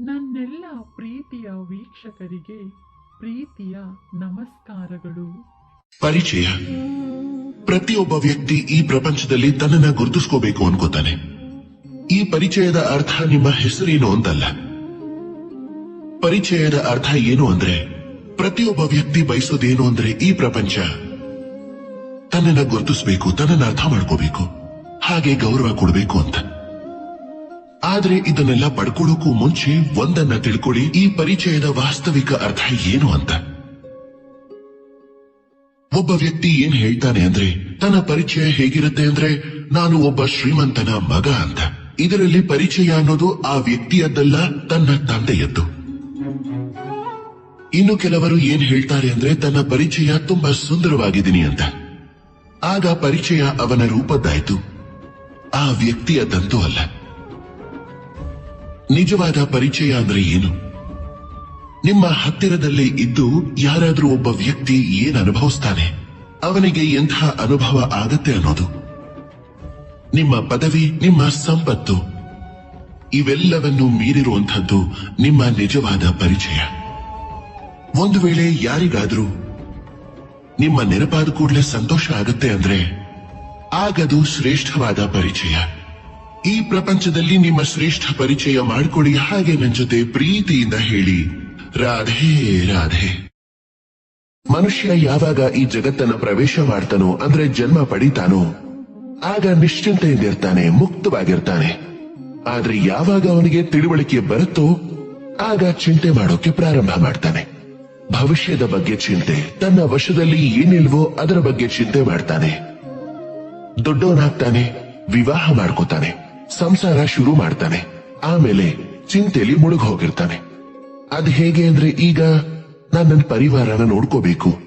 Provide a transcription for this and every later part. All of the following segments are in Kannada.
ನನ್ನೆಲ್ಲ ಪ್ರೀತಿಯ ವೀಕ್ಷಕರಿಗೆ ಪ್ರೀತಿಯ ನಮಸ್ಕಾರಗಳು. ಪರಿಚಯ. ಪ್ರತಿಯೊಬ್ಬ ವ್ಯಕ್ತಿ ಈ ಪ್ರಪಂಚದಲ್ಲಿ ತನ್ನನ್ನ ಗುರುತಿಸ್ಕೋಬೇಕು ಅನ್ಕೋತಾನೆ. ಈ ಪರಿಚಯದ ಅರ್ಥ ನಿಮ್ಮ ಹೆಸರೇನು ಅಂತಲ್ಲ. ಪರಿಚಯದ ಅರ್ಥ ಏನು ಅಂದ್ರೆ, ಪ್ರತಿಯೊಬ್ಬ ವ್ಯಕ್ತಿ ಬಯಸೋದೇನು ಅಂದ್ರೆ ಈ ಪ್ರಪಂಚ. ತನ್ನನ್ನ ಗುರುತಿಸ್ಬೇಕು, ತನ್ನನ್ನ ಅರ್ಥ ಮಾಡ್ಕೋಬೇಕು. ಹಾಗೆ ಗೌರವ ಕೊಡಬೇಕು ಅಂತ. ಆದ್ರೆ ಇದನ್ನೆಲ್ಲ ಪಡ್ಕೊಳ್ಳೋಕ್ಕೂ ಮುಂಚೆ ಒಂದನ್ನ ತಿಳ್ಕೊಳ್ಳಿ. ಈ ಪರಿಚಯದ ವಾಸ್ತವಿಕ ಅರ್ಥ ಏನು ಅಂತ. ಒಬ್ಬ ವ್ಯಕ್ತಿ ಏನ್ ಹೇಳ್ತಾನೆ ಅಂದ್ರೆ, ತನ್ನ ಪರಿಚಯ ಹೇಗಿರುತ್ತೆ ಅಂದ್ರೆ, ನಾನು ಒಬ್ಬ ಶ್ರೀಮಂತನ ಮಗ ಅಂತ. ಇದರಲ್ಲಿ ಪರಿಚಯ ಅನ್ನೋದು ಆ ವ್ಯಕ್ತಿಯದ್ದಲ್ಲ, ತನ್ನ ತಂದೆಯದ್ದು. ಇನ್ನು ಕೆಲವರು ಏನ್ ಹೇಳ್ತಾರೆ ಅಂದ್ರೆ, ತನ್ನ ಪರಿಚಯ ತುಂಬಾ ಸುಂದರವಾಗಿದ್ದೀನಿ ಅಂತ. ಆಗ ಪರಿಚಯ ಅವನ ರೂಪದ್ದಾಯ್ತು. ಆ ವ್ಯಕ್ತಿಯದ್ದಂತೂ ಅಲ್ಲ. ನಿಜವಾದ ಪರಿಚಯ ಅಂದ್ರೆ ಏನು? ನಿಮ್ಮ ಹತ್ತಿರದಲ್ಲೇ ಇದ್ದು ಯಾರಾದ್ರೂ ಒಬ್ಬ ವ್ಯಕ್ತಿ ಏನ್ ಅನುಭವಿಸ್ತಾನೆ? ಅವನಿಗೆ ಎಂಥ ಅನುಭವ ಆಗತ್ತೆ ಅನ್ನೋದು. ನಿಮ್ಮ ಪದವಿ, ನಿಮ್ಮ ಸಂಪತ್ತು, ಇವೆಲ್ಲವನ್ನು ಮೀರಿರುವಂಥದ್ದು ನಿಮ್ಮ ನಿಜವಾದ ಪರಿಚಯ. ಒಂದು ವೇಳೆ ಯಾರಿಗಾದ್ರೂ ನಿಮ್ಮ ನೆನಪಾದ ಕೂಡಲೇ ಸಂತೋಷ ಆಗುತ್ತೆ ಅಂದ್ರೆ, ಆಗದು ಶ್ರೇಷ್ಠವಾದ ಪರಿಚಯ. ಈ ಪ್ರಪಂಚದಲ್ಲಿ ನಿಮ್ಮ ಶ್ರೇಷ್ಠ ಪರಿಚಯ ಮಾಡಿಕೊಳ್ಳಿ ಹಾಗೆ ನನ್ನ ಜೊತೆ ಪ್ರೀತಿಯಿಂದ ಹೇಳಿ. ರಾಧೆ ರಾಧೆ. ಮನುಷ್ಯ ಯಾವಾಗ ಈ ಜಗತ್ತನ್ನ ಪ್ರವೇಶ ಮಾಡ್ತಾನೋ ಅಂದ್ರೆ ಜನ್ಮ ಪಡಿತಾನೋ, ಆಗ ನಿಶ್ಚಿಂತೆಯಿಂದಿರ್ತಾನೆ ಮುಕ್ತವಾಗಿರ್ತಾನೆ. ಆದ್ರೆ ಯಾವಾಗ ಅವನಿಗೆ ತಿಳುವಳಿಕೆ ಬರುತ್ತೋ, ಆಗ ಚಿಂತೆ ಮಾಡೋಕೆ ಪ್ರಾರಂಭ ಮಾಡ್ತಾನೆ. ಭವಿಷ್ಯದ ಬಗ್ಗೆ ಚಿಂತೆ, ತನ್ನ ವಶದಲ್ಲಿ ಏನಿಲ್ವೋ ಅದರ ಬಗ್ಗೆ ಚಿಂತೆ ಮಾಡ್ತಾನೆ. ದೊಡ್ಡವನಾಗ್ತಾನೆ, ವಿವಾಹ ಮಾಡ್ಕೋತಾನೆ. ಸಂಸಾರ ಶುರು ಮಾಡ್ತಾನೆ. ಆಮೇಲೆ ಚಿಂತೆಲಿ ಮುಳುಗ್ ಹೋಗಿರ್ತಾನೆ. ಅದ್ ಹೇಗೆ ಅಂದ್ರೆ ಈಗ ನಾನ್ ನನ್ನ ಪರಿವಾರನ ನೋಡ್ಕೋಬೇಕು.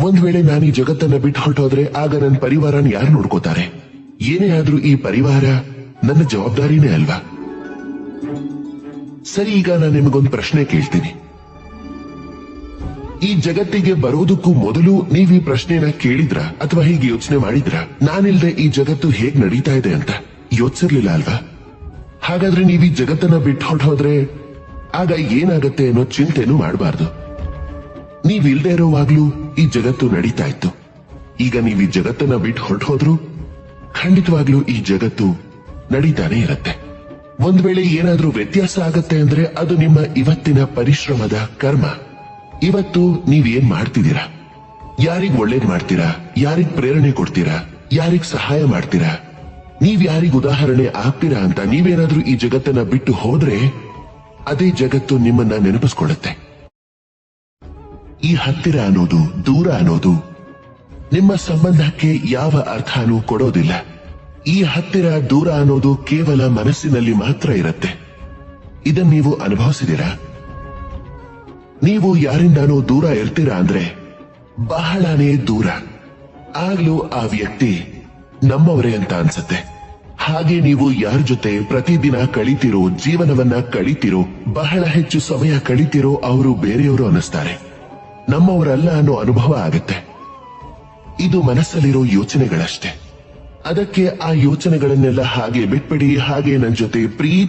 ಒಂದ್ ವೇಳೆ ನಾನು ಈ ಜಗತ್ತನ್ನ ಬಿಟ್ಟು ಹೊರಟೋದ್ರೆ ಆಗ ನನ್ನ ಪರಿವಾರನ ಯಾರು ನೋಡ್ಕೋತಾರೆ? ಏನೇ ಆದ್ರೂ ಈ ಪರಿವಾರ ನನ್ನ ಜವಾಬ್ದಾರಿನೇ ಅಲ್ವಾ? ಸರಿ, ಈಗ ನಾನು ನಿಮಗೊಂದು ಪ್ರಶ್ನೆ ಕೇಳ್ತೀನಿ. ಈ ಜಗತ್ತಿಗೆ ಬರೋದಕ್ಕೂ ಮೊದಲು ನೀವು ಈ ಪ್ರಶ್ನೆನ ಕೇಳಿದ್ರ ಅಥವಾ ಹೀಗೆ ಯೋಚನೆ ಮಾಡಿದ್ರ? ನಾನಿಲ್ದೆ ಈ ಜಗತ್ತು ಹೇಗ್ ನಡೀತಾ ಇದೆ ಅಂತ. ಯೋಚಿಸಿರ್ಲಿಲ್ಲ ಅಲ್ವಾ? ಹಾಗಾದ್ರೆ ನೀವು ಈ ಜಗತ್ತನ್ನ ಬಿಟ್ಟು ಹೊರಟೋದ್ರೆ ಆಗ ಏನಾಗತ್ತೆ ಅನ್ನೋ ಚಿಂತೆನೂ ಮಾಡಬಾರ್ದು. ನೀವಿಲ್ದೇ ಇರೋವಾಗ್ಲೂ ಈ ಜಗತ್ತು ನಡೀತಾ ಇತ್ತು. ಈಗ ನೀವು ಈ ಜಗತ್ತನ್ನ ಬಿಟ್ಟು ಹೊರಟೋದ್ರು ಖಂಡಿತವಾಗ್ಲೂ ಈ ಜಗತ್ತು ನಡೀತಾನೆ ಇರತ್ತೆ. ಒಂದ್ ವೇಳೆ ಏನಾದ್ರೂ ವ್ಯತ್ಯಾಸ ಆಗತ್ತೆ ಅಂದ್ರೆ ಅದು ನಿಮ್ಮ ಇವತ್ತಿನ ಪರಿಶ್ರಮದ ಕರ್ಮ. ಇವತ್ತು ನೀವೇನ್ ಮಾಡ್ತಿದ್ದೀರಾ? ಯಾರಿಗ್ ಒಳ್ಳೇದ್ ಮಾಡ್ತೀರಾ? ಯಾರಿಗ್ ಪ್ರೇರಣೆ ಕೊಡ್ತೀರಾ? ಯಾರಿಗ್ ಸಹಾಯ ಮಾಡ್ತೀರಾ? ನೀವ್ ಯಾರಿಗ ಉದಾಹರಣೆ ಆಗ್ತೀರಾ ಅಂತ ನೀವೇನಾದ್ರೂ ಈ ಜಗತ್ತನ್ನ ಬಿಟ್ಟು ಹೋದ್ರೆ ಅದೇ ಜಗತ್ತು ನಿಮ್ಮನ್ನ ನೆನಪಿಸ್ಕೊಳ್ಳುತ್ತೆ. ಈ ಹತ್ತಿರ ಅನ್ನೋದು, ದೂರ ಅನ್ನೋದು, ನಿಮ್ಮ ಸಂಬಂಧಕ್ಕೆ ಯಾವ ಅರ್ಥನೂ ಕೊಡೋದಿಲ್ಲ. ಈ ಹತ್ತಿರ, ದೂರ ಅನ್ನೋದು ಕೇವಲ ಮನಸ್ಸಿನಲ್ಲಿ ಮಾತ್ರ ಇರುತ್ತೆ. ಇದನ್ನ ನೀವು ಅನುಭವಿಸಿದಿರಾ ನೀವು ಯಾರಿಂದಾನೂ ದೂರ ಇರ್ತೀರಾ ಅಂದ್ರೆ ಬಹಳನೇ ದೂರ. ಆಗ್ಲೂ ಆ ವ್ಯಕ್ತಿ ನಮ್ಮವರೇ ಅಂತ ಅನ್ಸತ್ತೆ. ಹಾಗೆ ನೀವು ಯಾರ ಜೊತೆ ಪ್ರತಿದಿನ ಕಳಿತಿರೋ ಜೀವನವನ್ನ ಕಳಿತಿರೋ, ಬಹಳ ಹೆಚ್ಚು ಸಮಯ ಕಳಿತಿರೋ ಅವರು ಬೇರೆಯವರು ಅನ್ನಿಸ್ತಾರೆ. ನಮ್ಮವರಲ್ಲ ಅನ್ನೋ ಅನುಭವ ಆಗತ್ತೆ. ಇದು ಮನಸ್ಸಲ್ಲಿರೋ ಯೋಚನೆಗಳಷ್ಟೇ. ಅದಕ್ಕೆ ಆ ಯೋಚನೆಗಳನ್ನೆಲ್ಲ ಹಾಗೆ ಬಿಟ್ಬಿಡಿ, ಹಾಗೆ ನನ್ನ ಜೊತೆ ಪ್ರೀತಿ